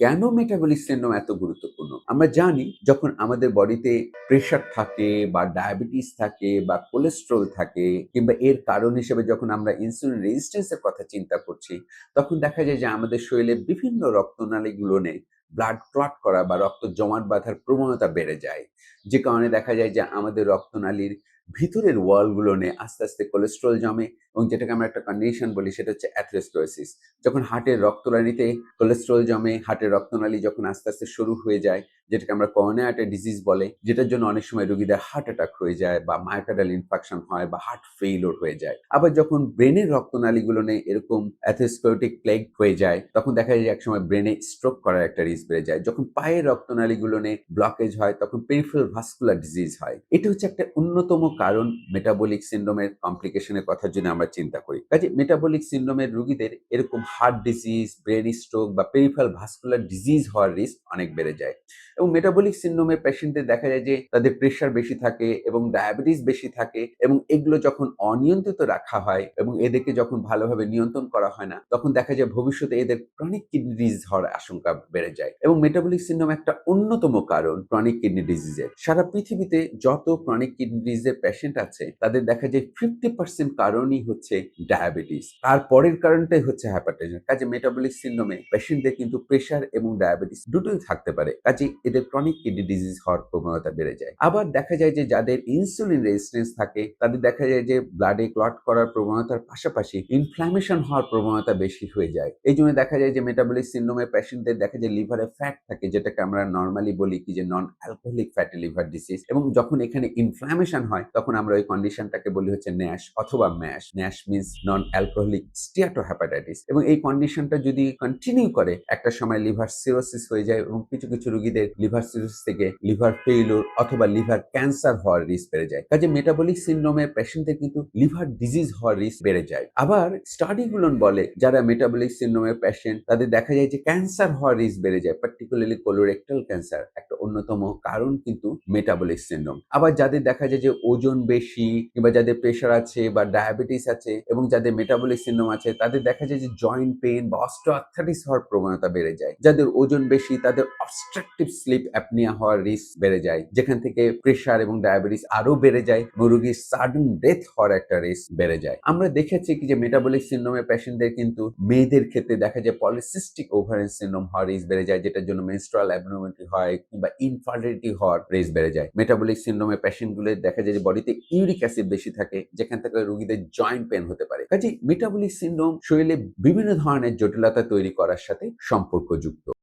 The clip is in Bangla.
কেন মেটাবলিক সিন্ড্রোম এত গুরুত্বপূর্ণ? আমরা জানি যখন আমাদের বডিতে প্রেশার থাকে বা ডায়াবেটিস থাকে বা কোলেস্ট্রল থাকে কিংবা এর কারণ হিসেবে যখন আমরা ইনসুলিন রেজিস্ট্যান্সের কথা চিন্তা করছি, তখন দেখা যায় যে আমাদের শরীরে বিভিন্ন রক্তনালীগুলো নেই ব্লাড ক্লট করা বা রক্ত জমাট বাঁধার প্রবণতা বেড়ে যায়। যে কারণে দেখা যায় যে আমাদের রক্তনালীর ভিতরের ওয়ালগুলো নিয়ে আস্তে আস্তে কোলেস্ট্রল জমে এবং যেটাকে আমরা একটা কন্ডিশন বলি, সেটা হচ্ছে অ্যাথ্রোস্টোসিস যখন হার্টের রক্তনালীতে কোলেস্ট্রল জমে, হার্টের রক্তনালী যখন আস্তে আস্তে শুরু হয়ে যায়, যেটাকে আমরা করোনা একটা ডিজিজ বলে, যেটার জন্য অনেক সময় রোগীদের হার্ট অ্যাটাক হয়ে যায় বা মায়োকার্ডাল ইনফেকশন হয় বা হার্ট ফেইলোর হয়ে যায়। আবার যখন ব্রেনের রক্তনালীগুলো নিয়ে এরকম অ্যাথোস্কোটিক প্লেগ হয়ে যায়, তখন দেখা যায় একসময় ব্রেনে স্ট্রোক করার একটা রিস্ক বেড়ে যায়। যখন পায়ের রক্তনালীগুলো নিয়ে ব্লকেজ হয়, তখন পেরিফেরাল ভাস্কুলার ডিজিজ হয়। এটা হচ্ছে একটা অন্যতম কারণ মেটাবলিক সিন্ড্রোমের কমপ্লিকেশনের কথার জন্য আমরা চিন্তা করি। কাজে মেটাবলিক সিন্ড্রোমের রোগীদের এরকম হার্ট ডিজিজ ব্রেন স্ট্রোক বা পেরিফেরাল ভাস্কুলার ডিজিজ হওয়ার রিস্ক অনেক বেড়ে যায়। এবং মেটাবলিক সিন্ড্রোমের পেশেন্টদের দেখা যায় যে তাদের প্রেশার বেশি থাকে এবং ডায়াবেটিস বেশি থাকে এবং এগুলো যখন অনিয়ন্ত্রিত রাখা হয় এবং এদেরকে যখন ভালোভাবে নিয়ন্ত্রণ করা হয় না, তখন দেখা যায় ভবিষ্যতে এদের ক্রনিক কিডনি ডিজিজ হওয়ার আশঙ্কা বেড়ে যায়। এবং মেটাবলিক সিন্ড্রোম একটা অন্যতম কারণ ক্রনিক কিডনি ডিজিজের সারা পৃথিবীতে যত ক্রনিক কিডনি ডিজিজের পেশেন্ট আছে, তাদের দেখা যায় ফিফটি পার্সেন্ট কারণই হচ্ছে ডায়াবেটিস তার পরের কারণটাই হচ্ছে হ্যাপাটাইটিস কাজে মেটাবলিক সিন্ড্রোমে পেশেন্টদের কিন্তু প্রেশার এবং ডায়াবেটিস দুটোই থাকতে পারে। কাজে এদের ক্রনিক কিডনি ডিজিজ হওয়ার প্রবণতা বেড়ে যায়। আবার দেখা যায় যে যাদের ইনসুলিন রেজিস্ট্যান্স থাকে, তাদের দেখা যায় যে ব্লাডে ক্লট করার প্রবণতার পাশাপাশি ইনফ্ল্যামেশন হওয়ার প্রবণতা বেশি হয়ে যায়। এই জন্য দেখা যায় যে মেটাবলিক সিন্ড্রোমের পেশেন্টদের দেখা যায় লিভারে ফ্যাট থাকে, যেটাকে আমরা নর্মালি বলি কি যে non alcoholic fatty liver disease এবং যখন এখানে ইনফ্ল্যামেশন হয়, তখন আমরা ওই কন্ডিশনটাকে বলি হচ্ছে ন্যাশ অথবা MASH NASH means non alcoholic steatohepatitis এবং এই কন্ডিশনটা যদি কন্টিনিউ করে, একটা সময় লিভার সিরোসিস হয়ে যায় এবং কিছু কিছু রোগীদের লিভার সিরোসিস থেকে লিভার ফেইলোর অথবা লিভার ক্যান্সার হওয়ার রিস্ক বেড়ে যায়। কাজে মেটাবলিক সিন্ড্রোমের পেশেন্টদের কিন্তু লিভার ডিজিজ হওয়ার রিস্ক বেড়ে যায়। আবার স্টাডিগুলো বলে, যারা মেটাবলিক সিন্ড্রোমের পেশেন্ট তাদের দেখা যায় যে ক্যান্সার হওয়ার রিস্ক বেড়ে যায় পার্টিকুলারলি কোলোরেক্টাল ক্যান্সার একটা অন্যতম কারণ কিন্তু মেটাবলিক সিন্ড্রোম আবার যাদের দেখা যায় যে ওজন বেশি কিংবা যাদের প্রেশার আছে বা ডায়াবেটিস আছে এবং যাদের মেটাবলিক সিন্ড্রোম আছে, তাদের দেখা যায় যে জয়েন্ট পেন বা অস্ট্রোআর্থাইটিস হওয়ার প্রবণতা বেড়ে যায়। যাদের ওজন বেশি, তাদের অবস্ট্রাকটিভ স্লিপ অ্যাপনিয়া হওয়ার রিস্ক বেড়ে যায়। যেখান থেকে প্রেশার এবং ডায়াবেটিস আরও বেড়ে যায় রোগীর সাডেন ডেথ হওয়ার একটা রিস্ক বেড়ে যায়। আমরা দেখেছি কি যে মেটাবলিক সিন্ড্রোমের পেশেন্টদের কিন্তু মেয়েদের ক্ষেত্রে দেখা যায় পলিসিস্টিক ওভারেন সিন্ড্রোম হওয়ার রিস্ক বেড়ে যায়, যেটার জন্য মেনস্ট্রাল অ্যাবনর্মালিটি হয় কিংবা ইনফার্টিলিটি হওয়ার রিস্ক বেড়ে যায়। মেটাবলিক সিন্ড্রোমের পেশেন্টগুলো দেখা যায় যে বডিতে ইউরিক অ্যাসিড বেশি থাকে, যেখান থেকে রোগীদের জয়েন্ট পেন হতে পারে। কাজে মেটাবলিক সিন্ড্রোম শরীরে বিভিন্ন ধরনের জটিলতা তৈরি করার সাথে সম্পর্কযুক্ত।